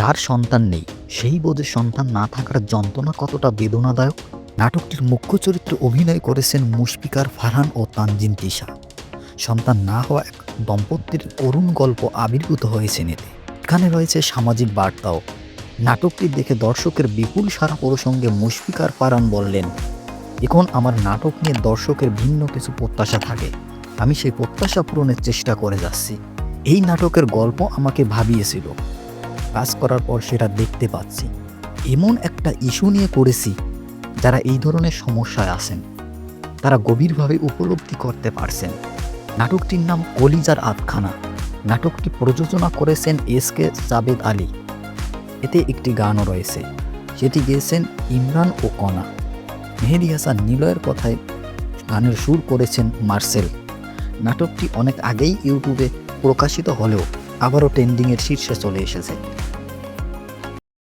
যার সন্তান নেই, সেই বোধে সন্তান না থাকার যন্ত্রণা কতটা বেদনাদায়ক? নাটকটির মুখ্য চরিত্রে অভিনয় করেছেন মুশফিকার ফারহান ও তানজিন তিশা। সন্তান না হওয়া এক দম্পতির করুণ গল্প আবির্ভূত হয়েছে এতে এখানে রয়েছে সামাজিক বার্তাও। নাটকটি দেখে দর্শকের বিপুল সারা প্রসঙ্গে মুশফিকার ফারহান বললেন, এখন আমার নাটক নিয়ে দর্শকের ভিন্ন কিছু প্রত্যাশা থাকে। আমি সেই প্রত্যাশা পূরণের চেষ্টা করে যাচ্ছি। এই নাটকের গল্প আমাকে ভাবিয়েছিল। কাজ করার পর সেটা দেখতে পাচ্ছি। এমন একটা ইস্যু নিয়ে করেছি যারা এই ধরনের সমস্যায় আছেন। তারা গভীরভাবে উপলব্ধি করতে পারছেন। নাটকটির নাম কলিজার আতখানা নাটকটি প্রযোজনা করেছেন এস কে জাবেদ আলী। এতে একটি গানও রয়েছে। সেটি গেয়েছেন ইমরান ও কণা মেহেদি হাসান নিলয়ের কথায় গানের সুর করেছেন মার্সেল। নাটকটি অনেক আগেই ইউটিউবে প্রকাশিত হলেও আবারও ট্রেন্ডিংয়ের শীর্ষে চলে এসেছে।